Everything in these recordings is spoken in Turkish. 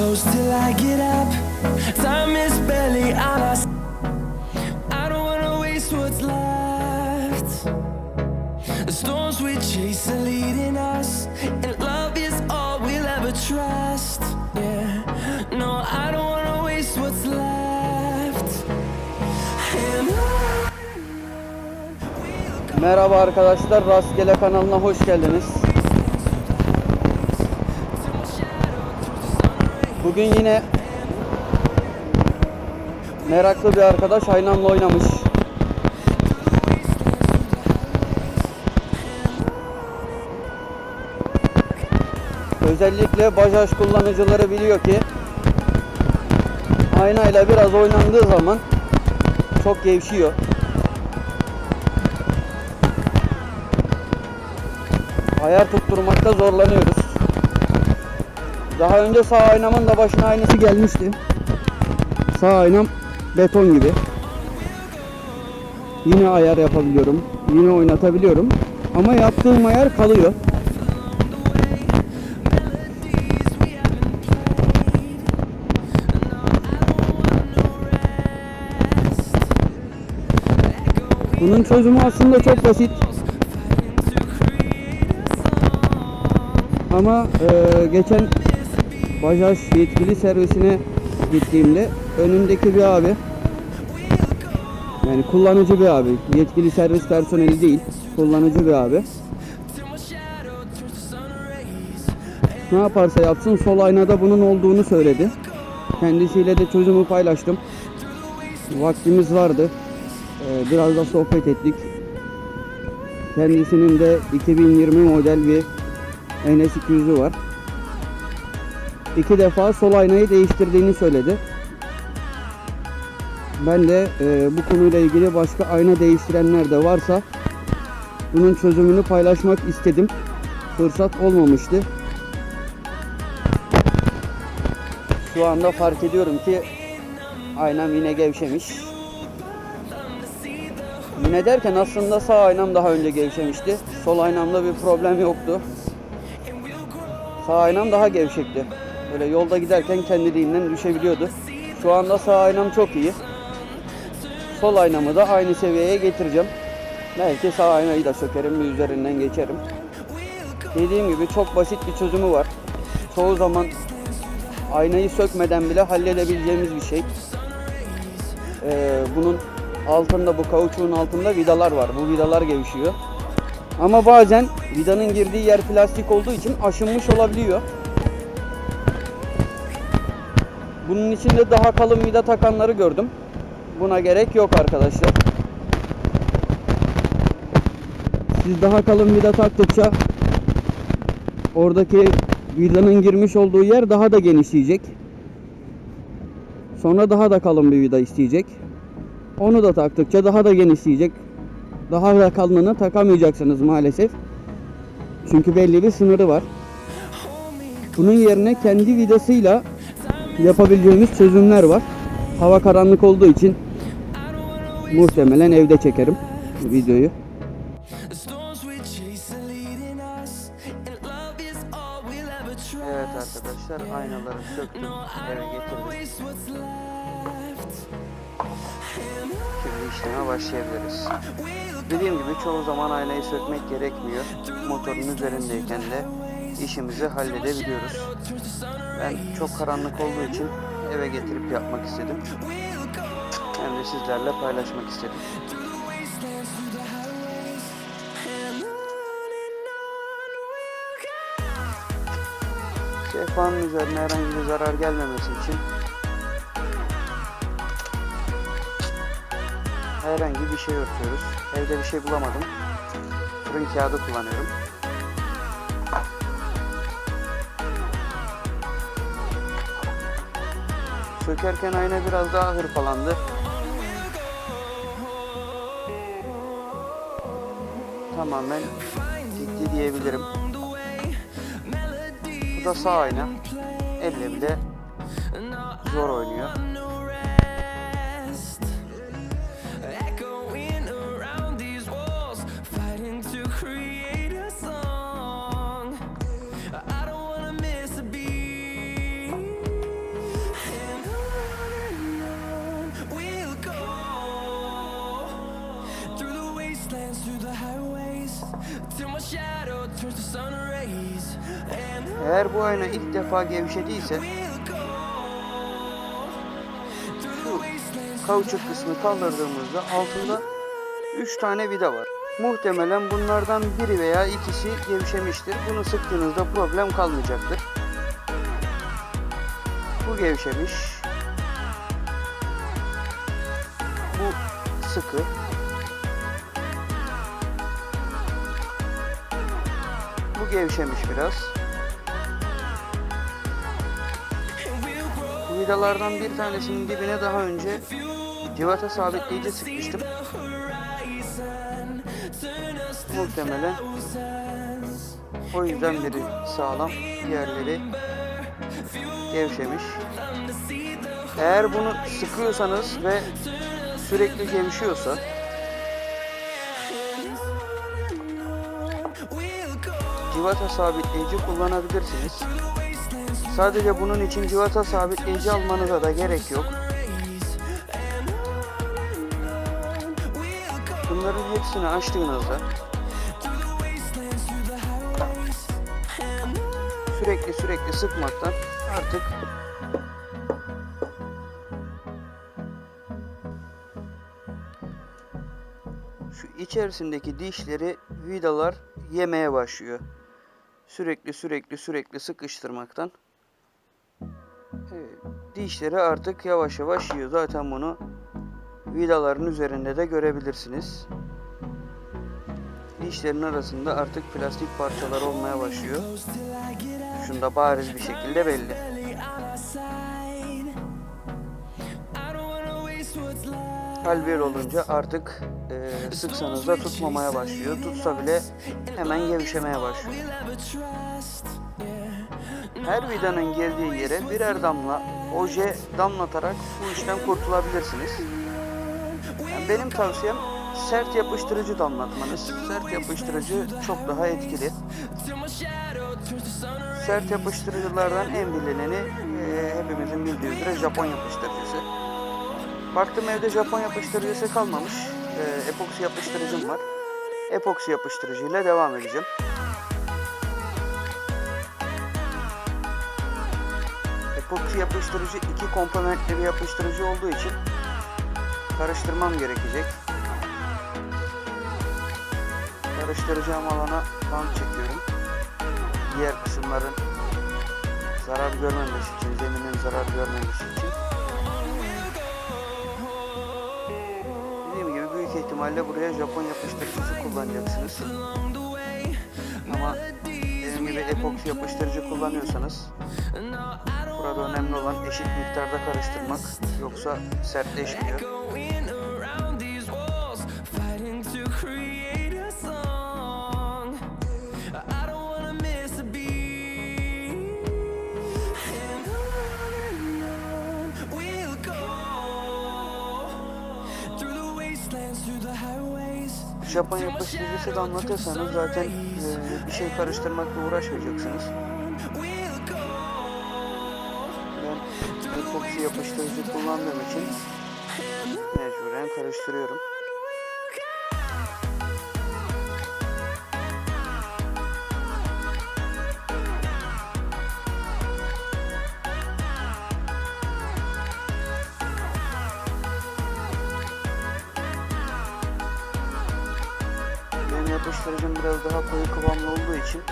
close till I get up. Time is barely on us. I don't wanna waste what's left. The storms we chase are leading us, and love is all we'll ever trust. Yeah, no, I don't wanna waste what's left. And Merhaba arkadaşlar, Rastgele kanalına hoş geldiniz. Bugün yine meraklı bir arkadaş aynamla oynamış. Özellikle Bajaj kullanıcıları biliyor ki aynayla biraz oynandığı zaman çok gevşiyor. ayar tutturmakta zorlanıyoruz. Daha önce sağ aynamın da başına aynısı gelmişti. Sağ aynam beton gibi. Yine ayar yapabiliyorum. Yine oynatabiliyorum. Ama yaptığım ayar kalıyor. Bunun çözümü aslında çok basit. Ama e, geçen Bajaj yetkili servisine gittiğimde önündeki bir abi yani kullanıcı bir abi yetkili servis personeli değil kullanıcı bir abi. Ne yaparsa yapsın sol aynada bunun olduğunu söyledi. Kendisiyle de çözümü paylaştım. Vaktimiz vardı. E, biraz da sohbet ettik. Kendisinin de 2020 model bir NS200'ü var. İki defa sol aynayı değiştirdiğini söyledi. Ben de e, bu konuyla ilgili başka ayna değiştirenler de varsa bunun çözümünü paylaşmak istedim. Fırsat olmamıştı. Şu anda fark ediyorum ki aynam yine gevşemiş. Yine derken aslında sağ aynam daha önce gevşemişti. Sol aynamda bir problem yoktu. Sağ aynam daha gevşekti. Böyle yolda giderken kendiliğinden düşebiliyordu. Şu anda sağ aynam çok iyi. Sol aynamı da aynı seviyeye getireceğim. Belki sağ aynayı da sökerim ve üzerinden geçerim. Dediğim gibi çok basit bir çözümü var. Çoğu zaman aynayı sökmeden bile halledebileceğimiz bir şey. Ee, bunun altında bu kauçuğun altında vidalar var. Bu vidalar gevşiyor. Ama bazen vidanın girdiği yer plastik olduğu için aşınmış olabiliyor. Bunun için de daha kalın vida takanları gördüm. Buna gerek yok arkadaşlar. Siz daha kalın vida taktıkça oradaki vidanın girmiş olduğu yer daha da genişleyecek. Sonra daha da kalın bir vida isteyecek. Onu da taktıkça daha da genişleyecek. Daha da kalınını takamayacaksınız maalesef. Çünkü belli bir sınırı var. Bunun yerine kendi vidasıyla yapabileceğimiz çözümler var. Hava karanlık olduğu için muhtemelen evde çekerim videoyu. Evet arkadaşlar aynaları söktüm eve getirdim. Şimdi işleme başlayabiliriz. Dediğim gibi çoğu zaman aynayı sökmek gerekmiyor. Motorun üzerindeyken de işimizi halledebiliyoruz. Ben çok karanlık olduğu için eve getirip yapmak istedim. Hem de sizlerle paylaşmak istedim. Sehpanın üzerine herhangi bir zarar gelmemesi için herhangi bir şey örtüyoruz. Evde bir şey bulamadım. Fırın kağıdı kullanıyorum. Sökerken ayna biraz daha hırpalandı. Tamamen gitti diyebilirim. Bu da sağ ayna. Elle bile zor oynuyor. Eğer bu ayna ilk defa gevşediyse şu kauçuk kısmı kaldırdığımızda altında 3 tane vida var. Muhtemelen bunlardan biri veya ikisi gevşemiştir. Bunu sıktığınızda problem kalmayacaktır. Bu gevşemiş. Bu sıkı. Bu gevşemiş biraz. Bu vidalardan bir tanesinin dibine daha önce civata sabitleyici sıkmıştım. Muhtemelen o yüzden biri sağlam, diğerleri gevşemiş. Eğer bunu sıkıyorsanız ve sürekli gevşiyorsa civata sabitleyici kullanabilirsiniz. Sadece bunun için civata sabitleyici almanıza da gerek yok. Bunların hepsini açtığınızda sürekli sürekli sıkmaktan artık şu içerisindeki dişleri vidalar yemeye başlıyor. Sürekli sürekli sürekli sıkıştırmaktan dişleri artık yavaş yavaş yiyor. Zaten bunu vidaların üzerinde de görebilirsiniz. Dişlerin arasında artık plastik parçalar olmaya başlıyor. Şunda bariz bir şekilde belli. Hal bir olunca artık e, sıksanız da tutmamaya başlıyor. Tutsa bile hemen gevşemeye başlıyor. Her vidanın geldiği yere birer damla oje damlatarak bu işten kurtulabilirsiniz. Yani benim tavsiyem sert yapıştırıcı damlatmanız. Sert yapıştırıcı çok daha etkili. Sert yapıştırıcılardan en bilineni e, hepimizin bildiği üzere Japon yapıştırıcısı. Baktım evde Japon yapıştırıcısı kalmamış. E, epoksi yapıştırıcım var. Epoksi yapıştırıcıyla devam edeceğim. Epoksi yapıştırıcı iki komponentli bir yapıştırıcı olduğu için karıştırmam gerekecek. Karıştıracağım alana bant çekiyorum. Diğer kısımların zarar görmemesi için, zeminin zarar görmemesi için. Dediğim gibi büyük ihtimalle buraya Japon yapıştırıcısı kullanacaksınız. Ama dediğim gibi epoksi yapıştırıcı kullanıyorsanız burada önemli olan eşit miktarda karıştırmak yoksa sertleşmiyor. Going around these walls, fighting to create a song. I don't wanna miss a beat. And on and on we'll go through the wastelands, through the highways. Japon yapıştırıcısı da anlatırsanız zaten e, bir şey karıştırmakla uğraşmayacaksınız. Yapıştırıcı kullandığım için mecburen karıştırıyorum. Benim yapıştırıcım biraz daha koyu kıvamlı olduğu için e,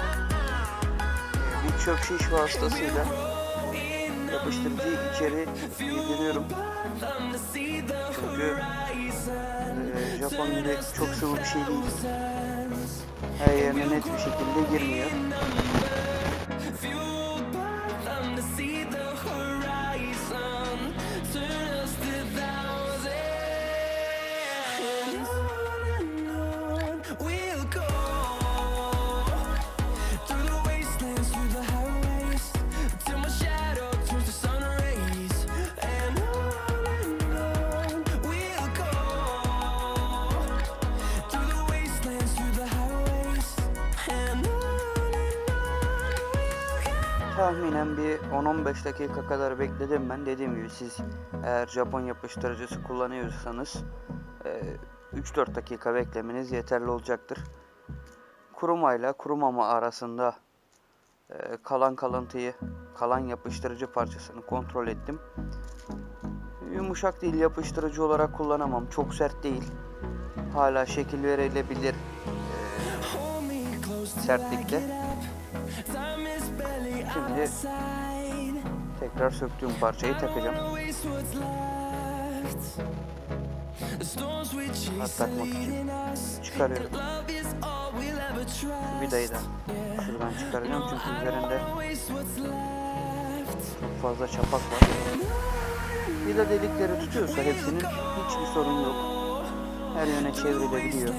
bir çöp şiş vasıtasıyla yapıştırıcıyı içeri yediriyorum. Çünkü e, Japon çok sıvı bir şey değil. Her yerine net bir şekilde girmiyor. Tahminen bir 10-15 dakika kadar bekledim ben. Dediğim gibi siz eğer Japon yapıştırıcısı kullanıyorsanız e, 3-4 dakika beklemeniz yeterli olacaktır. Kurumayla kurumama arasında e, kalan kalıntıyı, kalan yapıştırıcı parçasını kontrol ettim. Yumuşak değil, yapıştırıcı olarak kullanamam. Çok sert değil. Hala şekil verilebilir I sertlikte. Şimdi tekrar söktüğüm parçayı I takacağım. takmak için çıkarıyorum. Trust. Vidayı da şuradan çıkaracağım çünkü I üzerinde çok fazla çapak var. Vida delikleri tutuyorsa hepsinin hiçbir sorun yok. Her yöne çevrilebiliyor.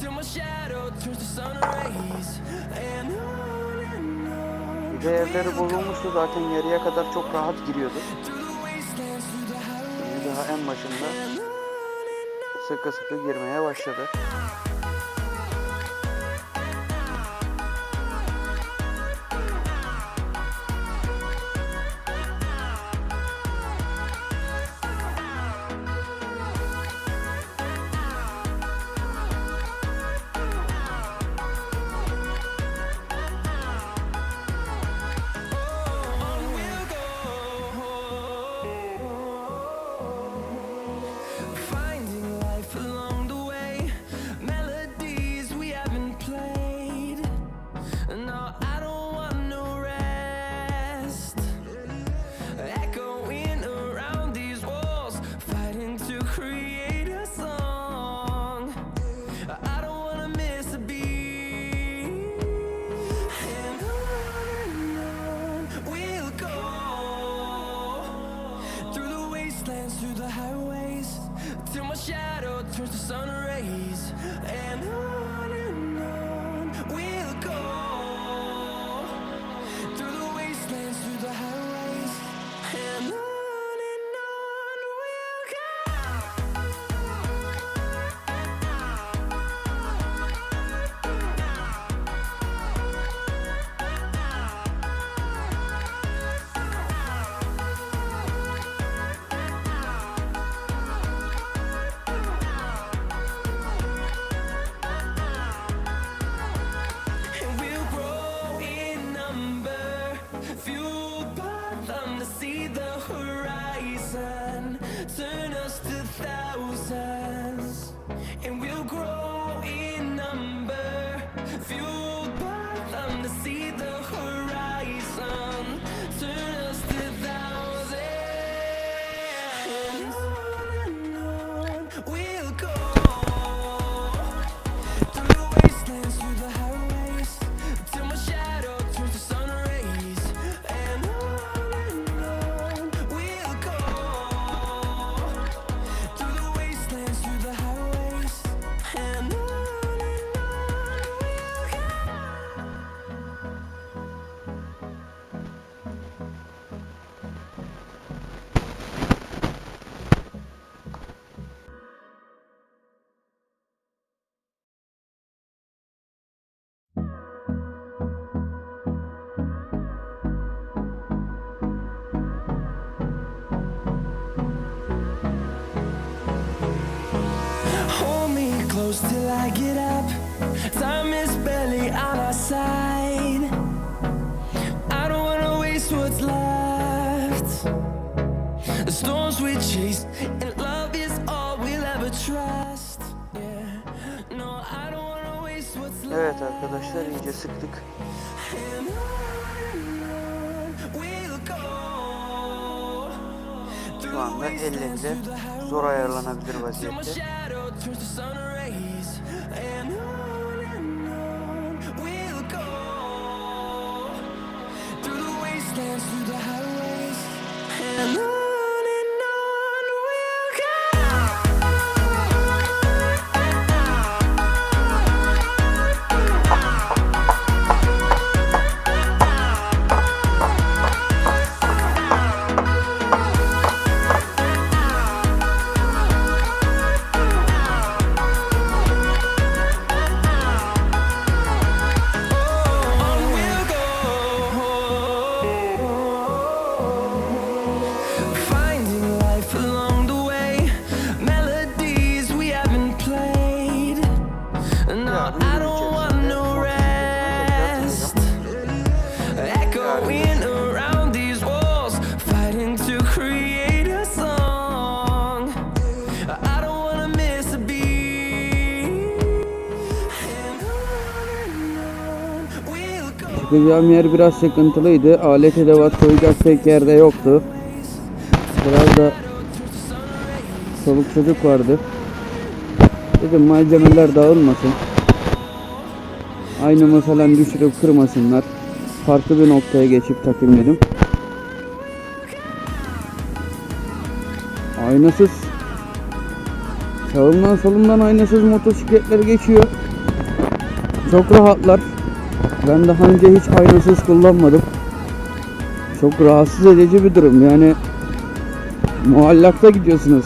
Till my shadow turns to sun rays. And and yerleri bozulmuştu zaten yarıya kadar çok rahat giriyordu. Şimdi daha en başında sıkı sıkı girmeye başladı. Shadow turns to sun rays. And on close till I get up. Time is barely on our side. I don't wanna waste what's left. The storms we chase, and love is all we'll ever trust. Yeah, no, I don't wanna waste what's left. Evet arkadaşlar iyice sıktık. Şu anda elle zor ayarlanabilir vaziyette. Çıkacağım yer biraz sıkıntılıydı. Alet edevat koyacak pek yerde yoktu. Biraz da çoluk çocuk vardı. Dedim malzemeler dağılmasın. Aynamı falan düşürüp kırmasınlar. Farklı bir noktaya geçip takayım dedim. Aynasız Sağımdan solumdan aynasız motosikletler geçiyor. Çok rahatlar. Ben daha önce hiç aynasız kullanmadım. Çok rahatsız edici bir durum. Yani muallakta gidiyorsunuz.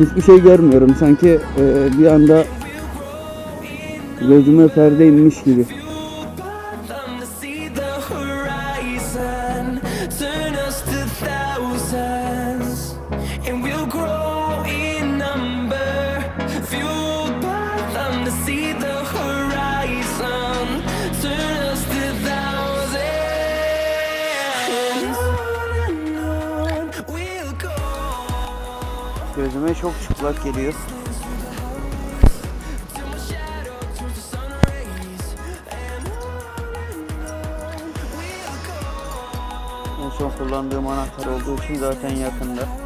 Hiçbir şey görmüyorum. Sanki e, bir anda gözüme perde inmiş gibi. And on we'll go. En son kullandığım anahtar olduğu için zaten yakında.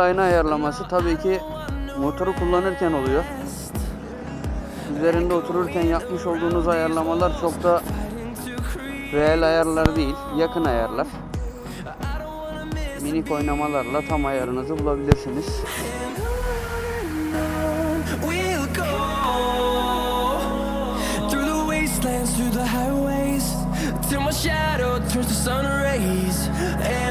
ayna ayarlaması tabii ki motoru kullanırken oluyor. Üzerinde otururken yapmış olduğunuz ayarlamalar çok da reel ayarlar değil, yakın ayarlar. Minik oynamalarla tam ayarınızı bulabilirsiniz. Till my shadow turns to sun rays, and